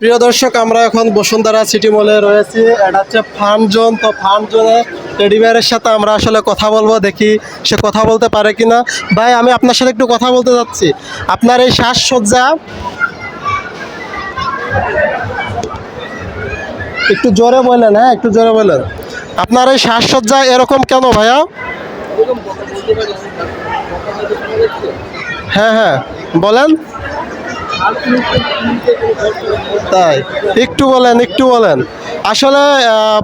প্রিয় দর্শক, আমরা এখন বসুন্ধরা সিটি মলে রয়েছি। এটা হচ্ছে ফার্ম জোন। তো ফার্ম জোনে টেডি বিয়ারের সাথে আমরা আসলে কথা বলব, দেখি সে কথা বলতে পারে কিনা। ভাই, আমি আপনার সাথে একটু কথা বলতে যাচ্ছি। আপনার এই শ্বাসসজ্জা একটু জোরে বললেন হ্যাঁ একটু জোরে বললেন আপনার এই শ্বাসসজ্জা এরকম কেন ভাইয়া? হ্যাঁ হ্যাঁ বলেন। তাই? একটু বলেন একটু বলেন। আসলে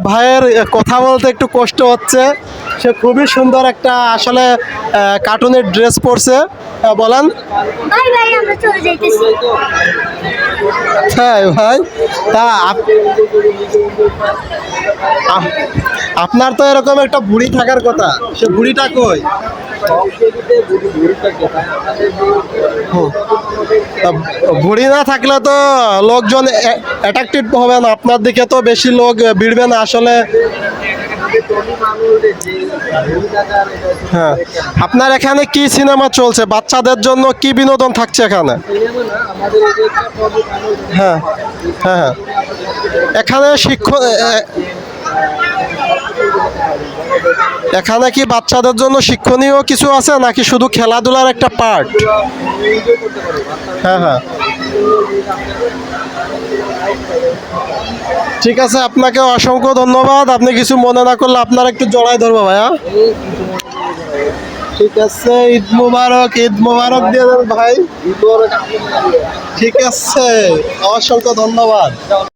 ভাইয়ের কথা বলতে একটু কষ্ট হচ্ছে। সে খুবই সুন্দর একটা আসলে কার্টুনের ড্রেস পরছে। বলেন। ভাই ভাই। তা আপ- আপ- আপনার তো এরকম একটা বুড়ি থাকার কথা। সে বুড়িটা কই? তা বুড়ি না থাকলে তো লোকজন অ্যাট্রাক্টেড হবে না। আপনার দিকে তো বেশি লোক ভিড়বে না আসলে। হ্যাঁ। আপনার এখানে কি সিনেমা চলছে? বাচ্চাদের জন্য কি বিনোদন থাকছে এখানে? হ্যাঁ। হ্যাঁ হ্যাঁ। এখানে শিক্ষক এখানে কি বাচ্চাদের জন্য শিক্ষণীয় কিছু আছে, নাকি শুধু খেলাধুলার একটা পার্ট হ্যাঁ হ্যাঁ। ঠিক আছে, আপনাকে অসংখ্য ধন্যবাদ। আপনি কিছু মনে না করলে আপনার একটু জড়াই ধরবো ভাইয়া। ঠিক আছে, ঈদ মুবারক ঈদ মুবারক দিয়ে দেন ভাই। ঠিক আছে, অসংখ্য ধন্যবাদ।